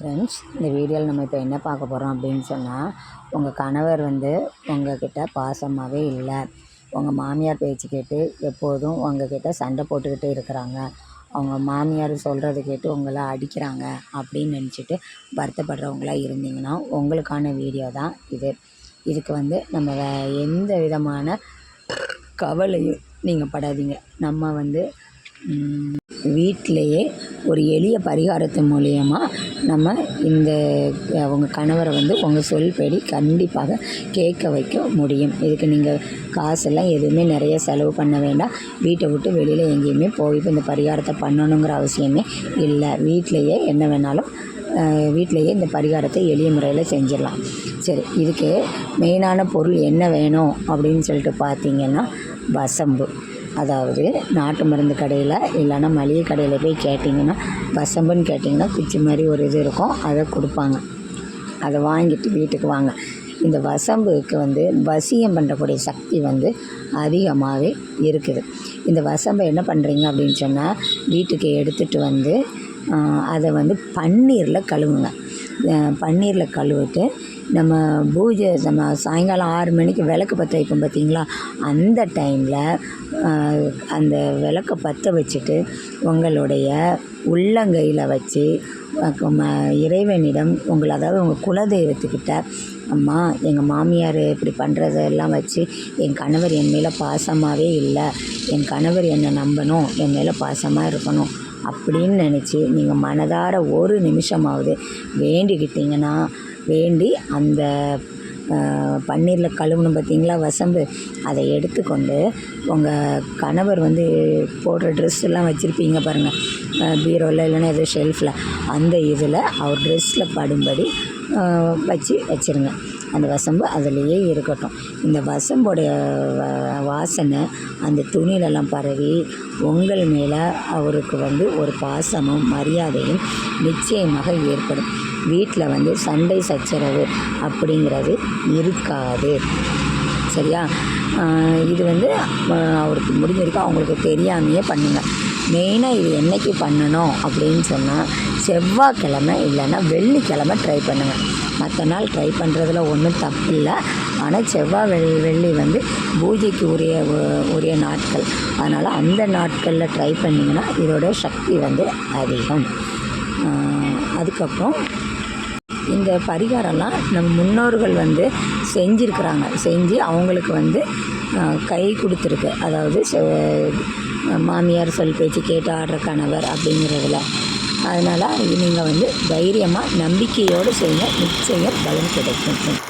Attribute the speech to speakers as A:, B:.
A: Friends இந்த வீடியோவில் நம்ம இப்போ என்ன பார்க்க போகிறோம் அப்படின்னு சொன்னால் உங்கள் கணவர் வந்து உங்ககிட்ட பாசமாகவே இல்லை. உங்கள் மாமியார் பேச்சு கேட்டு எப்போதும் உங்ககிட்ட சண்டை போட்டுக்கிட்டு இருக்கிறாங்க. அவங்க மாமியார் சொல்கிறத கேட்டு உங்களை அடிக்கிறாங்க அப்படின்னு நினச்சிட்டு வருத்தப்படுறவங்களா இருந்தீங்கன்னா உங்களுக்கான வீடியோ தான் இது. இதுக்கு வந்து நம்ம எந்த விதமான கவலையும் நீங்கள் படாதீங்க. நம்ம வந்து வீட்டிலையே ஒரு எளிய பரிகாரத்து மூலியமாக நம்ம இந்த உங்கள் கணவரை வந்து உங்கள் சொல்படி கண்டிப்பாக கேட்க வைக்க முடியும். இதுக்கு நீங்கள் காசெல்லாம் எதுவுமே நிறைய செலவு பண்ண வேண்டாம். வீட்டை விட்டு வெளியில் எங்கேயுமே போய் இந்த பரிகாரத்தை பண்ணணுங்கிற அவசியமே இல்லை. வீட்டிலையே என்ன வேணாலும் வீட்டிலையே இந்த பரிகாரத்தை எளிய முறையில் செஞ்சிடலாம். சரி இதுக்கு மெயினான பொருள் என்ன வேணும் அப்படின்னு சொல்லிட்டு பார்த்தீங்கன்னா வசம்பு. அதாவது நாட்டு மருந்து கடையில் இல்லைன்னா மளிகை கடையில் போய் கேட்டிங்கன்னா வசம்புன்னு கேட்டிங்கன்னா குச்சி மாதிரி ஒரு இது இருக்கும். அதை கொடுப்பாங்க. அதை வாங்கிட்டு வீட்டுக்கு வாங்க. இந்த வசம்புக்கு வந்து வசியம் பண்ணக்கூடிய சக்தி வந்து அதிகமாகவே இருக்குது. இந்த வசம்பை என்ன பண்ணுறீங்க அப்படின்னு சொன்னால் வீட்டுக்கு எடுத்துகிட்டு வந்து அதை வந்து பன்னீரில் கழுவுங்க. பன்னீரில் கழுவிட்டு நம்ம பூஜை நம்ம சாயங்காலம் ஆறு மணிக்கு விளக்கு பற்ற வைப்போம் பார்த்தீங்களா? அந்த டைமில் அந்த விளக்கை பற்ற வச்சுட்டு உங்களுடைய உள்ளங்கையில் வச்சு இறைவனிடம் உங்களை அதாவது உங்கள் குலதெய்வத்துக்கிட்ட அம்மா எங்கள் மாமியார் இப்படி பண்ணுறதெல்லாம் வச்சு என் கணவர் என் மேலே பாசமாகவே இல்லை. என் கணவர் என்னை நம்பணும். என் மேலே பாசமாக இருக்கணும். அப்படின்னு நினச்சி நீங்கள் மனதார ஒரு நிமிஷமாவது வேண்டிக்கிட்டிங்கன்னா வேண்டி அந்த பன்னீரில் கழுவுணும் பார்த்தீங்களா வசம்பு? அதை எடுத்துக்கொண்டு உங்கள் கணவர் வந்து போடுற ட்ரெஸ்ஸெல்லாம் வச்சுருப்பீங்க பாருங்கள் பீரோவில் இல்லைன்னா எதோ ஷெல்ஃபில் அந்த இதில் அவர் ட்ரெஸ்ஸில் படும்படி வச்சு வச்சுருங்க. அந்த வசம்பு அதிலேயே இருக்கட்டும். இந்த வசம்புடைய வாசனை அந்த துணியிலெல்லாம் பரவி உங்கள் மேலே அவருக்கு வந்து ஒரு பாசமும் மரியாதையும் நிச்சயமாக ஏற்படும். வீட்டில் வந்து சண்டை சச்சரவு அப்படிங்கிறது இருக்காது. சரியா? இது வந்து அவருக்கு முடிஞ்ச அவங்களுக்கு தெரியாமையே பண்ணுங்கள் மெயினாக இது என்றைக்கு பண்ணணும் அப்படின்னு சொன்னால் செவ்வாய்க்கிழமை இல்லைன்னா வெள்ளிக்கிழமை ட்ரை பண்ணுங்கள் மற்ற நாள் ட்ரை பண்ணுறதுல ஒன்றும் தப்பு இல்லை. ஆனால் செவ்வாய் வெள்ளி வெள்ளி வந்து பூஜைக்கு உரிய உரிய நாட்கள். அதனால் அந்த நாட்களில் ட்ரை பண்ணிங்கன்னா இதோட சக்தி வந்து அதிகம். அதுக்கப்புறம் இந்த பரிகாரம்லாம் நம் முன்னோர்கள் வந்து செஞ்சுருக்கிறாங்க. செஞ்சு அவங்களுக்கு வந்து கை கொடுத்துருக்கு. அதாவது மாமியார் சொல் பேச்சு கேட்டு ஆடுற கணவர் அப்படிங்கிறதுல. அதனால் நீங்கள் வந்து தைரியமாக நம்பிக்கையோடு செய்யுங்க நிச்சயம் பலன் கிடைக்கும்.